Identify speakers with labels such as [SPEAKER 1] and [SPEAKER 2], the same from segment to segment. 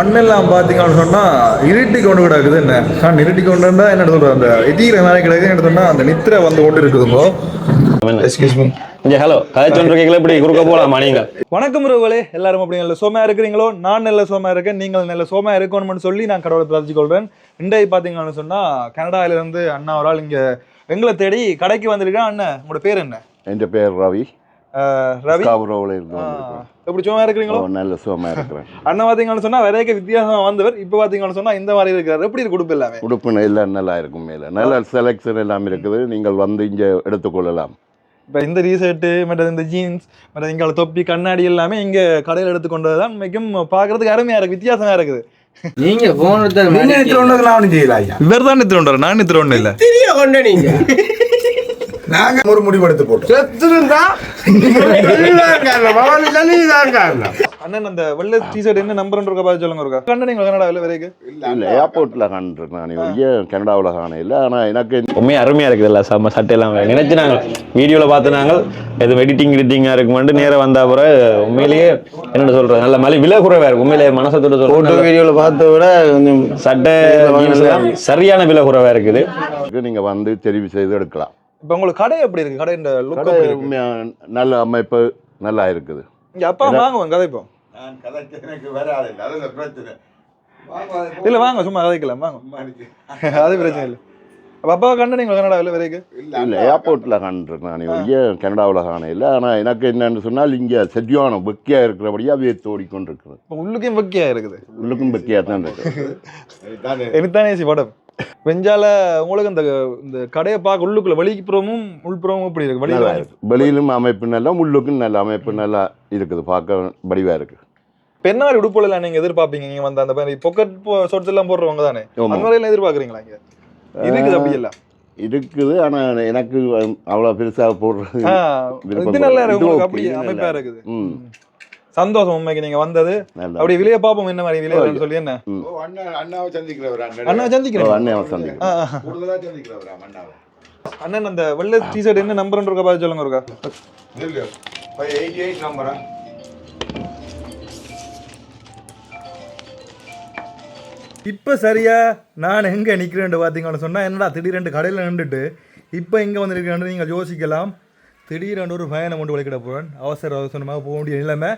[SPEAKER 1] கண்ணெல்லாம் பார்த்தீங்கன்னு சொன்னால் இருட்டி கொண்டு கிடக்குது என்ன? கண் இருட்டி கொண்டு இருந்தால் என்ன சொல்கிறது அந்த எட்டிக்கிற மாதிரி கிடக்குது என்ன சொன்னால் அந்த நித்திரை வந்து கொண்டு இருக்குதுங்கோ எஸ்கியூஸ் மீ
[SPEAKER 2] ஹலோ கதை சொல்றீங்களா இப்படி குறுக்க போலாமா நீங்கள்?
[SPEAKER 1] வணக்கம் ரூவலே எல்லாரும் அப்படி நல்ல சோமையா இருக்கிறீங்களோ? நான் நல்ல சோமையா இருக்கேன் நீங்கள் நல்ல சோமையா இருக்கணும்னு சொல்லி நான் கடவுளை பிரார்த்திக்கொள்கிறேன் இன்றைக்கு பார்த்தீங்கன்னு சொன்னால் கனடாவிலேருந்து அண்ணா ஒரு ஆள் இங்கே எங்களை தேடி கடைக்கு வந்திருக்கேன் அண்ணன் உங்களோட பேர் என்ன?
[SPEAKER 3] என்
[SPEAKER 1] பேர் ரவி. ரவி?
[SPEAKER 3] காபரோவில்
[SPEAKER 1] எப்படி சும்மா இருக்கிறீங்களோ?
[SPEAKER 3] நல்ல சும்மா இருக்கிறேன்.
[SPEAKER 1] அண்ணன் பார்த்தீங்கன்னு சொன்னால் வேறைக்கு வித்தியாசம் வந்தவர். இப்போ பார்த்தீங்கன்னு சொன்னால் இந்த மாதிரி இருக்கிறார். எப்படி இருக்கு உடுப்பு எல்லாமே?
[SPEAKER 3] உடுப்பு எல்லாம் நல்லா இருக்கும் மேலே. நல்ல செலெக்ஷன் எல்லாம் இருக்குது. நீங்கள் வந்து இங்கே எடுத்துக்கொள்ளலாம்
[SPEAKER 1] இப்போ இந்த ரீசர்ட்டு மற்ற இந்த ஜீன்ஸ் மற்ற இங்கே தொப்பி கண்ணாடி எல்லாமே இங்கே கடையில் எடுத்துக்கொண்டது தான் மிகவும் பார்க்கறதுக்கு அருமையாக இருக்குது வித்தியாசமாக இருக்குது.
[SPEAKER 4] நீங்க போன
[SPEAKER 1] இவர் தான் இத்திர ஒன்று இல்லை.
[SPEAKER 4] தெரிய கொண்டு நீங்க.
[SPEAKER 5] நாங்க ஒரு முடிவெடுத்து போட்டோம்.
[SPEAKER 4] செத்துருந்தா இல்ல
[SPEAKER 1] அண்ணன் அந்த வெள்ளை டிஷர்ட் என்ன நம்பர் இருக்கா பார்த்து சொல்லுங்க இருக்கா கண்ண நீங்க கனடாவில் வரைக்கும்
[SPEAKER 3] இல்லை ஏர்போர்ட்டில் காணிருக்கேன் நான் இங்கே கனடாவில் காண இல்லை ஆனால் எனக்கு
[SPEAKER 2] உண்மையா அருமையா இருக்குதுல்ல செம்ம சட்டை எல்லாம் நினைச்சு நாங்கள் வீடியோல பார்த்து நாங்கள் எதுவும் எடிட்டிங் எடிட்டிங்கா இருக்குமாண்டு நேரம் வந்த அப்புறம் உண்மையிலேயே என்ன சொல்றது நல்ல மலை விலை குறைவா இருக்கு உண்மையிலேயே மனசத்தோட
[SPEAKER 4] போட்டோ
[SPEAKER 2] சொல்றேன்
[SPEAKER 4] வீடியோல பார்த்த விட கொஞ்சம்
[SPEAKER 2] சட்டை சரியான விலை குறைவா இருக்குது.
[SPEAKER 3] நீங்கள் வந்து தெரிவு செய்து எடுக்கலாம்.
[SPEAKER 1] இப்ப உங்களுக்கு கடை எப்படி இருக்கு? கடை இந்த லுக்
[SPEAKER 3] கடை நல்ல அமைப்பு நல்லா இருக்குது.
[SPEAKER 1] இங்க அப்பா வாங்குவோம் கதை இப்போ.
[SPEAKER 5] எனக்கு வராது அதுல பிரச்சனை.
[SPEAKER 1] இல்ல வாங்க சும்மா கதைக்கலாம் வாங்க. அது பிரச்சனை இல்லை. அப்ப அப்பா கண்ண நீங்க கனடாவில் வரைக்கும்
[SPEAKER 3] இல்லை ஏர்போர்ட்டில் காணிருக்கேன் நான். இங்கே கனடாவில் காண இல்லை ஆனால் எனக்கு என்னன்னு சொன்னால் இங்கே சரியான வெக்கையாக இருக்கிறபடியாக வேத்து ஓடிக்கொண்டிருக்குது
[SPEAKER 1] இப்போ உள்ளுக்கும் வெக்கியா இருக்குது.
[SPEAKER 3] உள்ளுக்கும் வெக்கையாக தான் இருக்குது.
[SPEAKER 1] எனக்குத்தானே ஏசி படம். வெஞ்சால உங்களுக்கு இந்த இந்த கடையை பார்க்க உள்ளுக்குள்ள வெளிப்புறமும் உள்புறமும் எப்படி இருக்கு? வெளியில
[SPEAKER 3] இருக்கு. வெளியிலும் அமைப்பு நல்லா உள்ளுக்கும் நல்ல அமைப்பு நல்லா இருக்குது. பார்க்க
[SPEAKER 1] இப்ப என்ன மாதிரி உடுப்புல நீங்க எதிர்பார்ப்பீங்க. நீங்க வந்த அந்த மாதிரி பொக்கெட் ஷார்ட்ஸ் எல்லாம் போடுறவங்க தானே. அந்த மாதிரி எல்லாம் எதிர்பார்க்குறீங்களா இங்க? இருக்குது அப்படி எல்லாம்.
[SPEAKER 3] இருக்குது. ஆனால் எனக்கு அவ்வளோ பெருசாக போடுறது
[SPEAKER 1] நல்லா இருக்கு. அப்படி அமைப்பா
[SPEAKER 3] இருக்கு.
[SPEAKER 1] இருக்குது. சந்தோஷம் உண்மைக்கு நீங்க வந்தது. அப்படி விலைய பாப்போம் என்ன மாதிரி விலைய சொல்லி என்ன?
[SPEAKER 5] அண்ணா அண்ணாவை சந்திக்கிறவரா
[SPEAKER 1] அண்ணா
[SPEAKER 3] ஓ,
[SPEAKER 1] சந்திக்கிறேன்.
[SPEAKER 5] அண்ணாவை.
[SPEAKER 1] அண்ணன் அந்த வெள்ளை டிஷர்ட் என்ன நம்பர் இருக்கா பார்த்து சொல்லுங்க இருக்கா
[SPEAKER 5] நம்பரா
[SPEAKER 1] இப்போ சரியா? நான் எங்கே நிற்கிறேன் பார்த்தீங்கன்னு சொன்னால் என்னடா திடீரெண்டு கடையில் நின்றுட்டு இப்போ இங்கே வந்திருக்கிறேன்னு நீங்கள் யோசிக்கலாம். திடீரென்று ஒரு பயணம் கொண்டு வலிக்கிட போகிறேன் அவசர அவசரமாக போக வேண்டிய நிலைமை.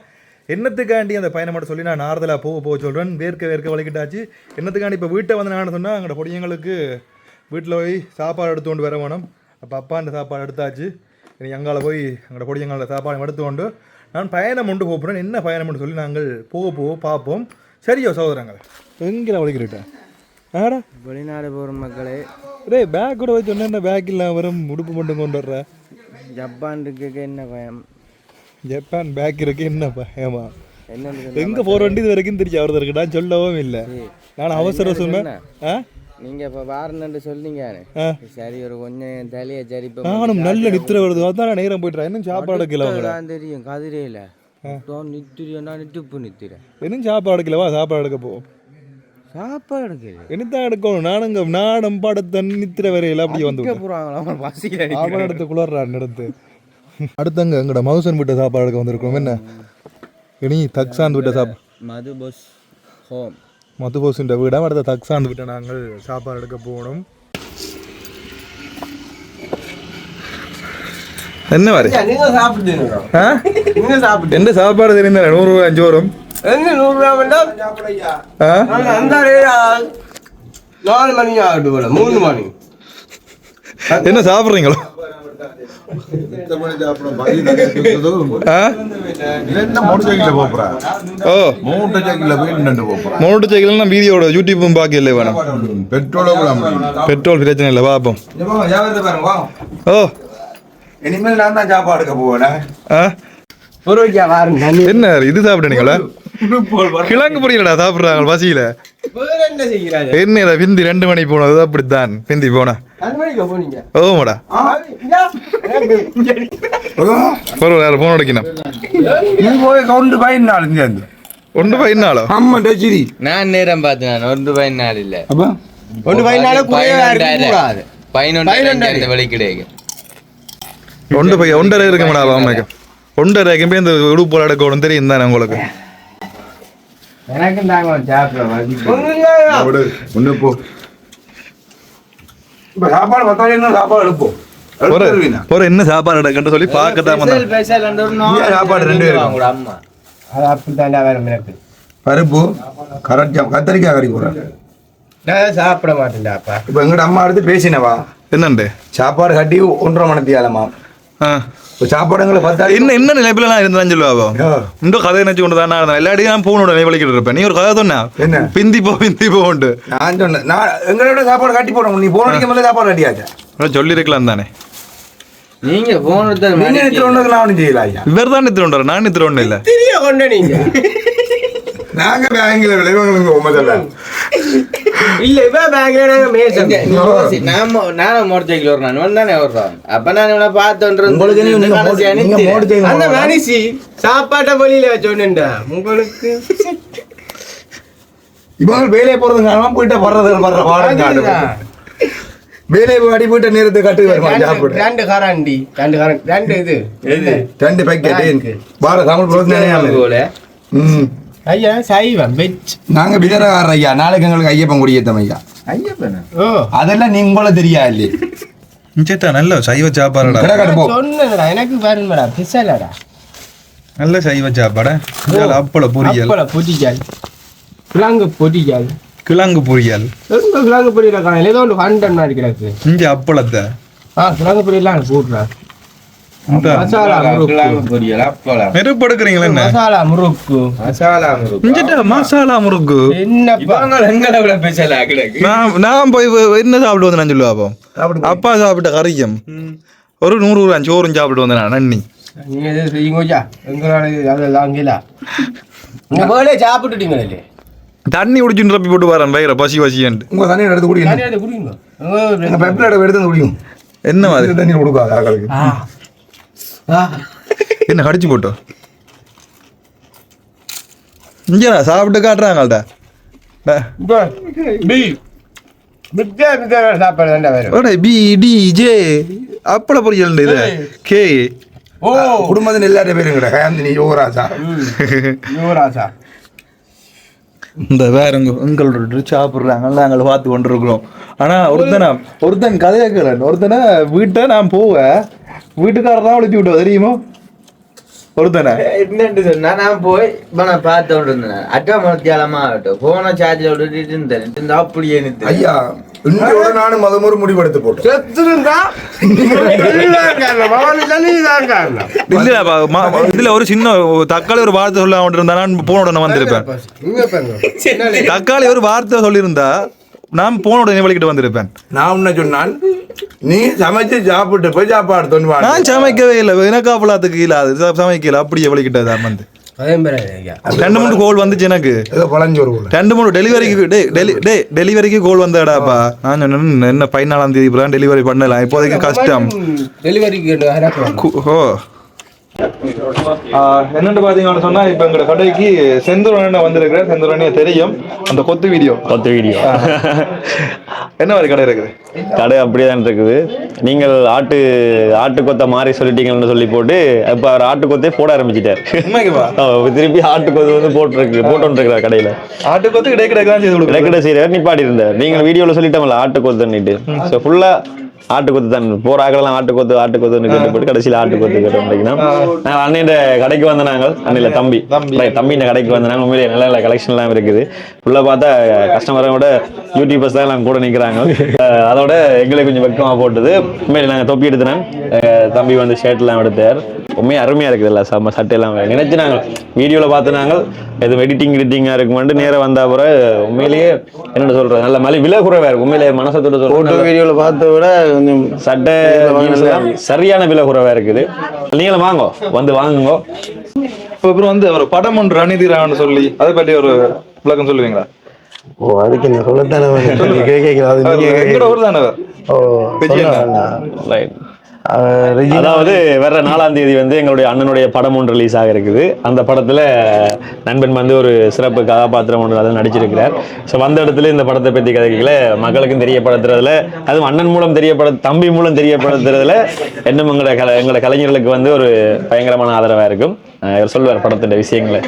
[SPEAKER 1] என்னத்துக்காண்டி அந்த பயணம் மட்டும் சொல்லி நான் நார்தலாக போக போக சொல்கிறேன் வேர்க்க வேர்க்க வலிக்கிட்டாச்சு. என்னத்துக்காண்டி இப்போ வீட்டை வந்து நான் சொன்னால் அங்கே பொடியங்களுக்கு வீட்டில் போய் சாப்பாடு எடுத்து கொண்டு வர வேணும். அப்போ அப்பா அந்த சாப்பாடு எடுத்தாச்சு. இனி அங்கால போய் அங்கே பொடியங்கள சாப்பாடு எடுத்து கொண்டு நான் பயணம் கொண்டு போக போகிறேன் என்ன பயணம்னு சொல்லி நாங்கள் போக போக பார்ப்போம். சரியோ சகோதரங்கள். எங்கே வலிக்கிறேன் ஆடா.
[SPEAKER 4] வெளிநாடு போற மக்களே.
[SPEAKER 1] டேய் பேக் கூட வச்சு என்ன பேக் இல்லாம வரும் உடுப்பு மட்டும் கொண்டு வர்ற?
[SPEAKER 4] ஜப்பான் இருக்கு என்ன பயம்?
[SPEAKER 1] ஜப்பான் பேக் இருக்கு என்ன பயமா
[SPEAKER 4] என்ன
[SPEAKER 1] எங்க போற வேண்டியது வரைக்கும் தெரிஞ்சு அவர் இருக்குடா சொல்லவும் இல்லை. நான் அவசர சொன்னேன்
[SPEAKER 4] நீங்க இப்ப வாரணுன்னு சொன்னீங்க. சரி ஒரு கொஞ்சம் தலைய சரி இப்ப
[SPEAKER 1] நானும் நல்ல நித்திர வருது. அதான் நேரம் போயிட்டுறேன் இன்னும் சாப்பாடு எடுக்கல
[SPEAKER 4] தான் தெரியும் கதிரையில. நித்திரியன்னா நிட்டுப்பு நித்திர
[SPEAKER 1] இன்னும் சாப்பாடு எடுக்கலவா சாப்பாடு எடுக்க போவோம்
[SPEAKER 4] சாப்பாடு எடுக்குது
[SPEAKER 1] என்னத்தான் எடுக்கணும்? நானுங்க நானும் படத்த நித்திர வரையில அப்படியே வந்து.
[SPEAKER 4] போறாங்களா?
[SPEAKER 1] சாப்பாடு எடுத்து குளர்றான் எடுத்து. அடுத்தங்க எங்கட மவுசன் விட்ட சாப்பாடு எடுக்க வந்திருக்கோம் என்ன? இனி தக்சாந்து விட்ட சாப்பாடு
[SPEAKER 4] மது பஸ் ஹோம்.
[SPEAKER 1] மதுபோசின்ற வீடாக அடுத்த தக்சாந்து விட்ட நாங்கள் சாப்பாடு எடுக்க போகணும். என்ன
[SPEAKER 4] சாப்பிடு
[SPEAKER 1] எந்த சாப்பாடு தெரிந்த நூறு ரூபாய் அஞ்சு வரும்.
[SPEAKER 4] என்ன நூறு ரூபா வேண்டாம்?
[SPEAKER 1] ஆ?
[SPEAKER 4] நான் அந்த நாலு மணி ஆகுது போல மூணு மணி.
[SPEAKER 1] என்ன சாப்பிட்றீங்களோ? ஆ
[SPEAKER 5] என்ன மூணு சைக்கிள் போப்புறேன்
[SPEAKER 1] ஓ
[SPEAKER 5] மூன்று சைக்கிள் போய் நின்று போப்புறேன்
[SPEAKER 1] மூணு சைக்கிள் நான் வீடியோட யூடியூப்பும் பார்க்கல வேணும்
[SPEAKER 5] பெட்ரோல
[SPEAKER 1] பிரச்சனை இல்லை பார்ப்போம் ஓ
[SPEAKER 5] இனிமேல் நான் தான் சாப்பாடுக்க போவேன்
[SPEAKER 1] என்ன இது சாப்பிட்டீங்களா கிழங்கு பொரியலடா சாப்பிட்றாங்க பசியில
[SPEAKER 4] என்ன
[SPEAKER 1] பிந்தி ரெண்டு மணி போனது அப்படித்தான் பிந்தி போனா ஓமாடா ஒரு வேற போன் அடிக்கணும்.
[SPEAKER 5] நீ போய் கவுண்டு பயன் சேர்ந்து
[SPEAKER 1] ஒன்று பதினாலோ
[SPEAKER 5] அம்மா டச்சிரி
[SPEAKER 4] நான் நேரம் பார்த்தேன் நான் ஒன்று பதினாலு இல்ல.
[SPEAKER 5] அப்ப.
[SPEAKER 4] ஒன்று பதினாலு கூடாது பதினொன்று வழி கிடையாது
[SPEAKER 1] ஒன்று பையன் ஒன்றரை இருக்குமாடா அம்மைக்கு. ஒன்றரைக்கும் போய் இந்த உடுப்பு அடக்கணும் தெரியும் தானே உங்களுக்கு?
[SPEAKER 4] தாங்க சாப்பிட
[SPEAKER 5] விடு ஒண்ணு போ. இப்ப சாப்பாடு பத்தாயிரம் சாப்பாடு எடுப்போம்.
[SPEAKER 1] ஒரு என்ன சாப்பாடு எடுக்கன்னு சொல்லி பார்க்கத்தான் வந்தேன்.
[SPEAKER 5] சாப்பாடு ரெண்டு பேரும்
[SPEAKER 4] வேற
[SPEAKER 5] பருப்பு கரட் கத்தரிக்காய் கறி போடுறேன்.
[SPEAKER 4] நான் சாப்பிட மாட்டேன்டாப்பா
[SPEAKER 5] இப்போ எங்கட அம்மா எடுத்து பேசினவா?
[SPEAKER 1] என்னண்டு?
[SPEAKER 5] சாப்பாடு கட்டி ஒன்றரை மணத்தியாலமா
[SPEAKER 1] ஆ.
[SPEAKER 5] இப்போ சாப்பாடு எங்களை பத்தாயிரம்
[SPEAKER 1] என்ன என்ன நிலைப்பில நான் இருந்தாலும் சொல்லுவா
[SPEAKER 5] ஆ.
[SPEAKER 1] இந்த கதை நினைச்சு கொண்டு தான் நான் எல்லா அடியும் நான் போனோட நினைவலிக்கிட்டு இருப்பேன். நீ ஒரு கதை சொன்னா?
[SPEAKER 5] என்ன?
[SPEAKER 1] பிந்தி போ பிந்தி போண்டு
[SPEAKER 5] நான் சொன்னேன். நான் எங்களோட சாப்பாடு கட்டி போடுறோம். நீ போன அடிக்க மேலே சாப்பாடு கட்டியாச்சா?
[SPEAKER 1] சொல்லியிருக்கலாம் தானே.
[SPEAKER 4] நீங்க போன்
[SPEAKER 5] நீங்க நித்திர ஒன்றுக்கு நான் ஒன்றும் செய்யல ஐயா.
[SPEAKER 1] இவர் தான் நித்திர ஒன்றார் நான் நித்திர ஒன்றும் இல்லை.
[SPEAKER 4] தெரிய கொண்டு நீங்க.
[SPEAKER 5] நாங்க பேங்கில் விளைவங்களுக்கு உமதல்ல
[SPEAKER 4] இல்ல இப்ப பேங்க்ல நாங்க மேசம் நாம நானும் மோட்டர் சைக்கிள் வரணும் இவன் தானே வர்றான் அப்ப நான் இவனை பார்த்தோன்ற
[SPEAKER 5] உங்களுக்கு நீங்க-
[SPEAKER 4] அந்த. மனுஷி சாப்பாட்டை வெளியில வச்சோன்னுண்டா உங்களுக்கு
[SPEAKER 5] இவங்க வேலையை போறது காரணமா போயிட்டு வர்றது வர்ற வாடகை
[SPEAKER 4] அதுதான்.
[SPEAKER 5] வேலையை அடி போயிட்ட நேரத்தை கட்டு வருமா?
[SPEAKER 4] ரெண்டு-
[SPEAKER 5] சாப்பிடு
[SPEAKER 4] ரெண்டு கரண்டி ரெண்டு கரண்ட் ரெண்டு இது.
[SPEAKER 5] ரெண்டு பேக்கெட் வார தமிழ் போகிறது நினையாம
[SPEAKER 4] போல.
[SPEAKER 5] ம்.
[SPEAKER 4] ஐயா சைவம் வெஜ்.
[SPEAKER 5] நாங்க விதரகாரர் ஐயா. நாளைக்கு எங்களுக்கு ஐயப்பன் குடியேத்தம் ஐயா.
[SPEAKER 4] ஐயப்பனா? ஓ.
[SPEAKER 5] அதெல்லாம் நீங்க போல தெரியா இல்லையே
[SPEAKER 1] சேட்டா நல்ல சைவ சாப்பாடுடா.
[SPEAKER 4] சொன்னடா எனக்கு பாருங்கடா பிசலடா.
[SPEAKER 1] நல்ல சைவ சாப்பாடு. அப்பள பொரியல்.
[SPEAKER 4] அப்பள பொடிக்கால் கிழங்கு பொடிக்கால்
[SPEAKER 1] கிழங்கு பொரியல்.
[SPEAKER 4] எங்க கிழங்கு பொடியில காணல ஏதோ ஒன்று கண்டன் மாதிரி கிடக்கு.
[SPEAKER 1] இங்க அப்பளத்தை.
[SPEAKER 4] ஆ கிழங்கு பொடியெல்லாம் போடுறா. மசாலா முறுக்கு.
[SPEAKER 6] பொரியல்
[SPEAKER 4] மசாலா முறுக்கு.
[SPEAKER 6] மசாலா முறுக்கு.
[SPEAKER 1] இங்கிட்ட மசாலா முறுக்கு.
[SPEAKER 4] என்னப்பா
[SPEAKER 6] எங்களை விட ஸ்பெஷலா கிடக்கு
[SPEAKER 1] நான் நான் போய் என்ன சாப்பிட்டு வந்து நான் சொல்லுவா அப்போ?
[SPEAKER 5] சாப்பிடு
[SPEAKER 1] அப்பா சாப்பிட்ட கறியும். ஒரு நூறு ரூபா சோறும் சாப்பிட்டு வந்தேன் நான் நன்னி
[SPEAKER 4] நீங்க எங்களால அதெல்லாம் அங்கேலா நீங்க போலே சாப்பிட்டுட்டீங்களே?
[SPEAKER 1] தண்ணி குடிச்சுட்டு ரப்பி போட்டு வரேன் வயிற பசி பசியன்ட்டு.
[SPEAKER 5] உங்க தண்ணி எடுத்து குடிக்கணும்
[SPEAKER 4] தனியாக குடிங்க
[SPEAKER 5] எங்க பைப்பில் எடுத்து குடிக்கும்
[SPEAKER 1] என்ன மாதிரி?
[SPEAKER 5] தண்ணி கொடுக்காது ஆக்களுக்கு
[SPEAKER 1] என்ன கடிச்சு போட்டோம் இங்கடா சாப்பிட்டு காட்டுறாங்கள்டா
[SPEAKER 4] பி. மித்தே மித்தே சாப்பாடு தாண்டா வேறு
[SPEAKER 1] பி டி ஜே. அப்பள பொரியல் இது. கே.
[SPEAKER 4] ஓ.
[SPEAKER 5] குடும்பத்தின் எல்லாரும் பேருங்கடா. கயாந்தினி யோகராஜா
[SPEAKER 4] யுவராஜா.
[SPEAKER 1] இந்த வேற உங்க உங்களோட சாப்பிட்றாங்க நாங்கள் பார்த்து கொண்டிருக்கிறோம். ஆனா ஒருத்தனை ஒருத்தன் கதையா கேளன் ஒருத்தனை வீட்டை நான் போவேன். வீட்டுக்காரர் தான் ஒழிச்சு விட்டோம் தெரியுமோ? ஒருத்தனை.
[SPEAKER 6] என்னன்னு சொன்னா நான் போய் நான் பார்த்து இருந்தேன் அட்டா மத்தியாலமா ஆகட்டும். போன சார்ஜில் விட்டுட்டு இருந்தேன். அப்படியே நிறுத்து
[SPEAKER 5] ஐயா இன்னையோட நானும் மதம் ஒரு முடிவெடுத்து போட்டோம்.
[SPEAKER 4] செத்துருந்தா
[SPEAKER 1] இல்ல மா- இதுல ஒரு சின்ன தக்காளி ஒரு வார்த்தை சொல்ல இருந்தா நான் போன உடனே வந்திருப்பேன். தக்காளி ஒரு வார்த்தை சொல்லியிருந்தா நான் போன உடனே வலிக்கிட்டு வந்திருப்பேன்.
[SPEAKER 5] நான் என்ன சொன்னான் நீ சமைச்சு சாப்பிட்டு போய் சாப்பாடு
[SPEAKER 1] நான் சமைக்கவே இல்லை எனக்கு அவ்வளோத்துக்கு இல்லை அது ச- சமைக்கல அப்படியே வலிக்கிட்டது வந்து. ரெண்டு மூணு கோல் வந்துச்சு எனக்கு. ரெண்டு மூணு டெலிவரிக்கு டே டெலி டே டெலிவரிக்கு கோல் வந்தடாப்பா? நான் சொன்னேன் என்ன பதினாலாம் தேதி டெலிவரி பண்ணலாம்? இப்போதைக்கு கஷ்டம்.
[SPEAKER 4] டெலிவரிக்கு
[SPEAKER 1] ஓ. என்னன்னு பாத்தீங்கன்னு சொன்னா இப்ப எங்க கடைக்கு செந்தூரண்ண வந்திருக்கிறேன் செந்தூரண்ணே தெரியும். அந்த கொத்து வீடியோ.
[SPEAKER 2] கொத்து வீடியோ.
[SPEAKER 1] என்ன மாதிரி கடை இருக்குது?
[SPEAKER 2] கடை அப்படியே தான் இருக்குது. நீங்கள் ஆட்டு ஆட்டு கொத்த மாறி சொல்லிட்டீங்கன்னு சொல்லி போட்டு இப்போ அவர் ஆட்டு கொத்தே போட ஆரம்பிச்சிட்டார். திருப்பி ஆட்டு கொத்து வந்து போட்டுருக்கு போட்டுருக்கிறார் கடையில்.
[SPEAKER 1] ஆட்டு கொத்து கிடை கிடைக்க தான் செய்து கொடுக்குறேன்
[SPEAKER 2] ரெக்கடை செய்கிறார் நிப்பாட்டி இருந்தார் நீங்கள் வீடியோவில் சொல்லிட்டோம்ல ஆட்டு கொத்துன்னுட்டு. ஸோ ஃபுல்லாக ஆட்டு கொத்து தான். போற ஆக்கெல்லாம் கொத்து ஆட்டு கொத்துன்னு கேட்டு போட்டு கடைசியில் ஆட்டு கொத்து கேட்டோம் அப்படின்னா நாங்கள் அண்ணன் கடைக்கு வந்த நாங்கள் அண்ணில தம்பி.
[SPEAKER 1] தம்பி.
[SPEAKER 2] இந்த கடைக்கு வந்த நாங்கள். உண்மையிலேயே நல்ல நல்ல கலெக்ஷன்லாம் இருக்குது. ஃபுல்லாக பார்த்தா கஸ்டமரை விட யூடியூபர்ஸ் தான் எல்லாம் கூட நிற்கிறாங்க அதோட எங்களுக்கு கொஞ்சம் வெக்கமாக போட்டது. உண்மையில நாங்கள் தொப்பி எடுத்தினேன் தம்பி வந்து ஷர்ட்லாம் எடுத்தார். உண்மையாக அருமையாக இருக்குது இல்லை செம்ம சட்டையெல்லாம் நினைச்சு நாங்கள் வீடியோவில் பார்த்து நாங்கள் எதுவும் எடிட்டிங் எடிட்டிங்காக இருக்குமெண்டு நேராக வந்த அப்புறம் உண்மையிலேயே என்ன சொல்கிறது நல்ல மலை விலை குறைவாக இருக்கும் உண்மையிலேயே மனசத்தோட சொல்கிறேன்
[SPEAKER 6] வீடியோல பார்த்த விட கொஞ்சம்
[SPEAKER 2] சட்டை சரியான விலை குறைவாக இருக்குது. நீங்களும் வாங்கோ வந்து வாங்குங்கோ.
[SPEAKER 1] இப்ப அப்புறம் வந்து ஒரு படம் ஒன்று ரணிதிரான்னு சொல்லி அதை பற்றி ஒரு விளக்கம் சொல்லுவீங்களா?
[SPEAKER 6] ஓ அதுக்கு என்ன சொல்லத்தானே கேட்கல அது
[SPEAKER 1] அவர் எங்கட ஊர் தானே
[SPEAKER 6] ஓ.
[SPEAKER 2] Right. அதாவது வர்ற நாலாம் தேதி வந்து எங்களுடைய அண்ணனுடைய படம் ஒன்று ரிலீஸ் ஆக இருக்குது அந்த படத்துல நண்பன் வந்து ஒரு சிறப்பு கதாபாத்திரம் ஒன்று அதில் நடிச்சிருக்கிறார். ஸோ வந்த இடத்துல இந்த படத்தை பற்றி கதைக்கல. மக்களுக்கும் தெரியப்படுத்துறதுல அதுவும் அண்ணன் மூலம் தெரியப்பட தம்பி மூலம் தெரியப்படுத்துறதுல இன்னும் எங்களோட கலை எங்களோட கலைஞர்களுக்கு வந்து ஒரு பயங்கரமான ஆதரவாக இருக்கும். இவர் சொல்லுவார் படத்தோட விஷயங்களை.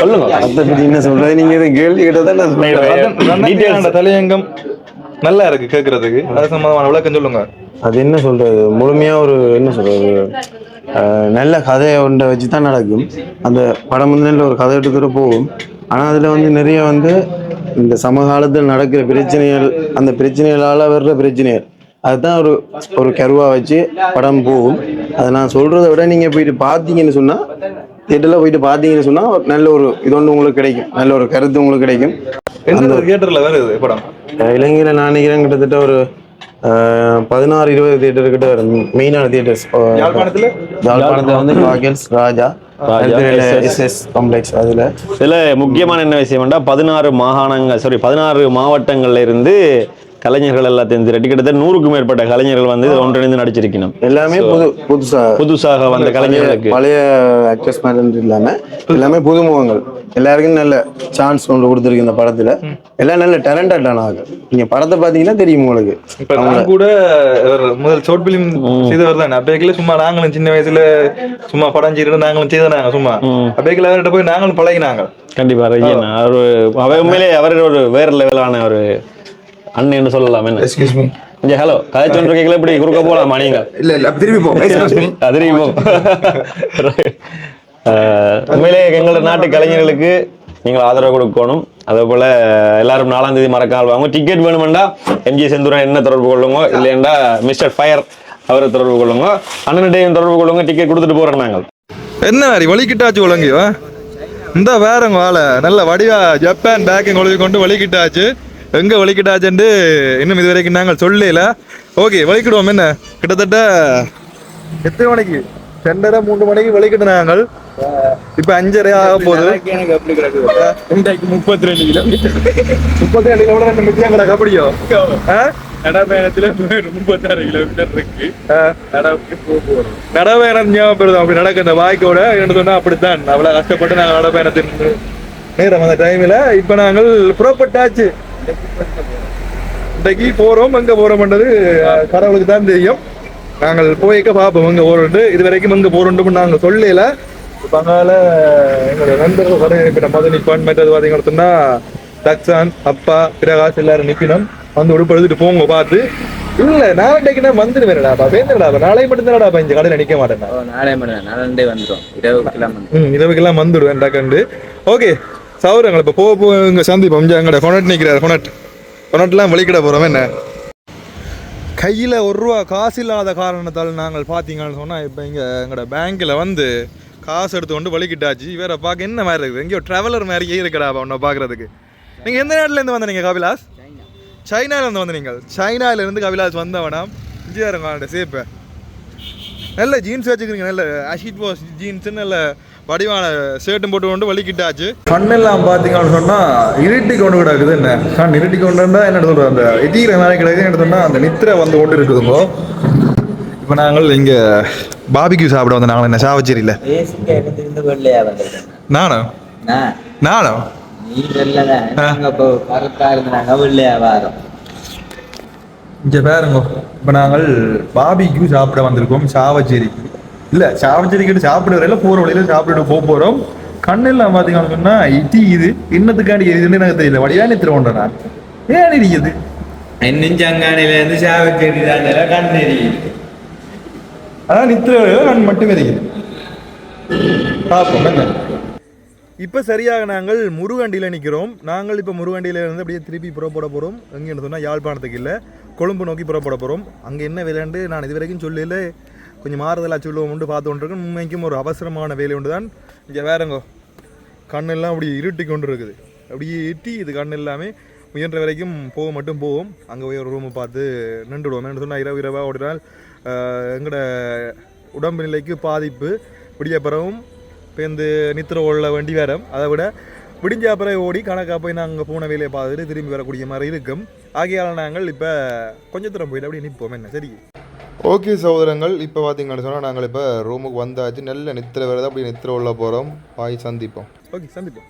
[SPEAKER 2] சொல்லுங்க.
[SPEAKER 7] அதை பத்தி என்ன சொல்றது? நீங்க கேள்வி கேட்டதான்
[SPEAKER 1] தலையங்கம் நல்லா இருக்கு கேட்கறதுக்கு அது சம்பந்தமான விளக்கம் சொல்லுங்க.
[SPEAKER 7] அது என்ன சொல்றது? முழுமையா ஒரு என்ன சொல்றது? நல்ல கதையை ஒன்றை வச்சு தான் நடக்கும். அந்த படம் வந்து நல்ல ஒரு கதை எடுத்துகிட்டு போகும். ஆனால் அதில் வந்து நிறைய வந்து இந்த சமகாலத்தில் நடக்கிற பிரச்சனைகள் அந்த பிரச்சனைகளால் வர்ற பிரச்சனைகள் அதுதான் ஒரு ஒரு கருவாக வச்சு படம் போகும். அதை நான் சொல்கிறத விட நீங்கள் போயிட்டு பார்த்தீங்கன்னு சொன்னால் தேட்டரில் போயிட்டு பார்த்தீங்கன்னு சொன்னால் ஒரு நல்ல ஒரு இது ஒன்று உங்களுக்கு கிடைக்கும். நல்ல ஒரு கருத்து உங்களுக்கு கிடைக்கும்.
[SPEAKER 1] எந்த தியேட்டர்ல வருது படம்?
[SPEAKER 7] இலங்கையில நான் நினைக்கிறேன் கிட்டத்தட்ட ஒரு பதினாறு இருபது தியேட்டர் கிட்ட வரும். மெயினான தியேட்டர்ஸ்
[SPEAKER 1] யாழ்ப்பாணத்துல?
[SPEAKER 7] யாழ்ப்பாணத்துல வந்து காகல்ஸ் Raja
[SPEAKER 2] Raja, SS.
[SPEAKER 7] S S complex அதுல.
[SPEAKER 2] இதுல முக்கியமான என்ன விஷயம்னா பதினாறு மாகாணங்கள் சாரி பதினாறு மாவட்டங்கள்ல இருந்து கலைஞர்கள் எல்லாத்தையும் திரட்டி கிட்டத்தட்ட நூறுக்கும் மேற்பட்ட கலைஞர்கள் வந்து ஒன்றிணைந்து நடிச்சிருக்கணும்.
[SPEAKER 7] எல்லாமே புது புதுசா
[SPEAKER 2] புதுசாக வந்த கலைஞர்களுக்கு.
[SPEAKER 7] பழைய ஆக்டர்ஸ் மாதிரி இல்லாம எல்லாமே புதுமுகங்கள் எல்லாருக்கும் நல்ல சான்ஸ் ஒன்று கொடுத்துருக்கு இந்த படத்துல. எல்லாம் நல்ல டேலண்டடான ஆக நீங்க படத்தை பாத்தீங்கன்னா தெரியும் உங்களுக்கு.
[SPEAKER 1] இப்ப நான் கூட முதல் ஷார்ட் பிலிம் செய்தவர் தான். அப்பேக்கில சும்மா நாங்களும் சின்ன வயசுல சும்மா படம் செய்யறது நாங்களும் செய்தாங்க சும்மா. அப்பேக்கில அவர்கிட்ட போய் நாங்களும் பழகினாங்க.
[SPEAKER 2] கண்டிப்பா அவர் உண்மையிலே அவர் ஒரு வேற லெவலான ஒரு அண்ணன் சொல்லலாம் என்ன?
[SPEAKER 5] எக்ஸ்கியூஸ் மீ
[SPEAKER 2] இங்க ஹலோ கதை சொல்றீங்களா இப்படி குறுக்க போலாமா நீங்க?
[SPEAKER 5] இல்ல இல்ல திரும்பி போ எக்ஸ்கியூஸ் மீ
[SPEAKER 2] அதிரிப்போம் உண்மையிலே எங்களோட நாட்டு கலைஞர்களுக்கு நீங்கள் ஆதரவு கொடுக்கணும். அதே போல எல்லாரும் நாலாம் தேதி மறக்காமல் வாங்க. டிக்கெட் வேணுமெண்டா எம்ஜி செந்தூரன் என்ன தொடர்பு கொள்ளுங்க இல்லையண்டா மிஸ்டர் ஃபயர் அவரை தொடர்பு கொள்ளுங்க அண்ணன்டையும் தொடர்பு கொள்ளுங்க டிக்கெட் கொடுத்துட்டு போறோம் நாங்கள்.
[SPEAKER 1] என்ன மாதிரி வலிக்கிட்டாச்சு உலங்கியோ? இந்த வேறங்க வாழை. நல்ல வடிவா ஜப்பான் பேக்கிங் ஒழுவி கொண்டு வலிக்கிட்டாச்சு. எங்க வலிக்கிட்டாச்சுன்னு இன்னும் இது வரைக்கும் நாங்கள் சொல்லல. ஓகே வலிக்கிடுவோம். என்ன? கிட்டத்தட்ட எத்தனை மணிக்கு? ரெண்டரை மூணு மணிக்கு வலிக்கிட்டு நாங்கள். இப்ப அஞ்சரை ஆக போகுது.
[SPEAKER 4] எனக்கு முப்பத்தி ரெண்டு கிலோமீட்டர்
[SPEAKER 1] முப்பத்தி ரெண்டு கிலோமீட்டர் மிச்சம் கிடக்கு அப்படியோ?
[SPEAKER 4] நடைபயணத்துல முப்பத்தாறு கிலோமீட்டர் இருக்கு.
[SPEAKER 1] நடபயணம் ஞாபகம் அப்படி நடக்க. இந்த வாய்க்கோட என்ன சொன்னா அப்படித்தான். அவ்வளவு கஷ்டப்பட்டு நாங்கள் நடபயணத்தின் நேரம் அந்த டைம்ல இப்ப நாங்கள் புறப்பட்டாச்சு. இன்றைக்கு போறோம் எங்க போறோம்ன்றது அஹ், கடவுளுக்கு தான் தெரியும். நாங்கள் போய்க்க பார்ப்போம் எங்க போறோம்னு இது வரைக்கும் எங்க போறோம்னு நாங்க சொல்லல. பங்கால எங்களோட நண்பர்கள் கடை இருக்கிற மது நிப்பான் மற்றது பாத்தீங்கன்னு சொன்னா தக்சான் அப்பா பிரகாஷ் எல்லாரும் நிப்பினம் வந்து உடுப்பு எடுத்துட்டு போங்க பார்த்து. இல்ல நாளைக்கு நான் வந்துடுவேன்டாப்பா பேருந்தாடாப்பா நாளை மட்டும் தானடாப்பா இந்த கடையில நிக்க மாட்டேன்.
[SPEAKER 4] நாளை மணி நாளண்டே வந்துடும் இரவு கிளம்பி
[SPEAKER 1] ம் இரவுக்கெல்லாம் வந்துடுவேன் டக்கண்டு ஓகே. சௌரங்கள் இப்போ போக போக இங்கே சந்திப்போம். இங்கே எங்கட கொனட் நிற்கிறார் கொனட் கொனட்லாம் வெளிக்கிட போகிறோம் என்ன? கையில் ஒரு ரூபா காசு இல்லாத காரணத்தால் நாங்கள் பார்த்தீங்கன்னு சொன்னால் இப்போ இங்கே எங்களோட பேங்க்கில் வந்து காசு எடுத்து கொண்டு வலிக்கிட்டாச்சு. வேற பார்க்க என்ன மாதிரி இருக்குது? எங்கேயோ ட்ராவலர் மாதிரியே இருக்கடா உன்னை பார்க்குறதுக்கு நீங்கள் எந்த நாட்டிலேருந்து வந்தீங்க கபிலாஸ்? சைனாலேருந்து வந்து நீங்கள். சைனாலேருந்து கபிலாஸ் வந்தவனா? விஜயாரங்க சேப்பை நல்ல ஜீன்ஸ் வச்சுக்கிறீங்க நல்ல அஷிட் வாஷ் ஜீன்ஸ் நல்ல வடிவான ஷர்ட்டும் போட்டு கொண்டு வலிக்கிட்டாச்சு கண்ணெல்லாம் பார்த்தீங்கன்னு சொன்னால் இருட்டி கொண்டு கிடக்குது என்ன? கண் இருட்டி கொண்டுண்டா என்ன சொல்கிறது அந்த எதிர மேலே கிடக்குது என்ன சொன்னால் அந்த நித்திரை வந்து கொண்டு இருக்குதுங்கோ இப்போ நாங்கள் இங்கே பாபிக்யூ சாப்பிட வந்து நாங்கள் என்ன சாவச்சேரியில்?
[SPEAKER 6] இருந்து நான்?
[SPEAKER 1] நானும்
[SPEAKER 6] நீ வெள்ளதான் நாங்க இப்போ கருத்தா இருந்தாங்க வெள்ளையா வாரம்
[SPEAKER 1] இங்கே பாருங்க இப்போ நாங்கள் பாபிக்யூ சாப்பிட வந்திருக்கோம் சாவச்சேரிக்கு. இல்லை சாவச்சேரிக்கிட்ட சாப்பிட வரையில போகிற வழியில சாப்பிட்டுட்டு போக போகிறோம் கண்ணெல்லாம் பார்த்தீங்கன்னு சொன்னால் இட்டி இது இன்னத்துக்காண்டி எதுன்னு எனக்கு தெரியல. வடிவா நித்திர நான் ஏன் இருக்குது
[SPEAKER 4] சாவச்சேரி தாண்டல கண் தெரியுது.
[SPEAKER 1] அதான் நித்திர கண் மட்டுமே இருக்குது பார்ப்போம் என்ன? இப்போ சரியாக நாங்கள் முருகண்டியில் நிற்கிறோம் நாங்கள் இப்போ முருகண்டியில இருந்து அப்படியே திருப்பி புறப்பட போகிறோம் எங்கேன்னு சொன்னால் யாழ்ப்பாணத்துக்கு இல்லை கொழும்பு நோக்கி புறப்பட போகிறோம் அங்கே என்ன வேலைன்னு நான் இது வரைக்கும் சொல்லல. கொஞ்சம் மாறுதலாக சொல்லுவோம் உண்டு பார்த்து கொண்டிருக்கு உண்மைக்கும் ஒரு அவசரமான வேலை உண்டு தான் இங்கே வேறங்கோ கண்ணெல்லாம் அப்படி இருட்டி கொண்டு இருக்குது அப்படியே இட்டி இது கண் எல்லாமே முயன்ற வரைக்கும் போக மட்டும் போவோம். அங்கே போய் ஒரு ரூமை பார்த்து நின்றுடுவோம். என்ன சொன்னால் இரவு இரவாக ஓடினால் எங்களோட உடம்பு நிலைக்கு பாதிப்பு விடிய பிறகும் பேருந்து நித்திர ஓடல வண்டி வேறம் அதை விட விடிஞ்ச பிறகு ஓடி கணக்காக போய் நாங்கள் போன வேலையை பார்த்துட்டு திரும்பி வரக்கூடிய மாதிரி இருக்கும். ஆகையால் நாங்கள் இப்போ கொஞ்சம் தூரம் போயிட்டு அப்படியே நிற்போம். என்ன சரி ஓகே சகோதரங்கள் இப்போ பார்த்தீங்கன்னு சொன்னால் நாங்கள் இப்போ ரூமுக்கு வந்தாச்சு. நல்ல நித்திர வேறு அப்படியே நித்திர உள்ள போகிறோம் பாய் சந்திப்போம். ஓகே சந்திப்போம்.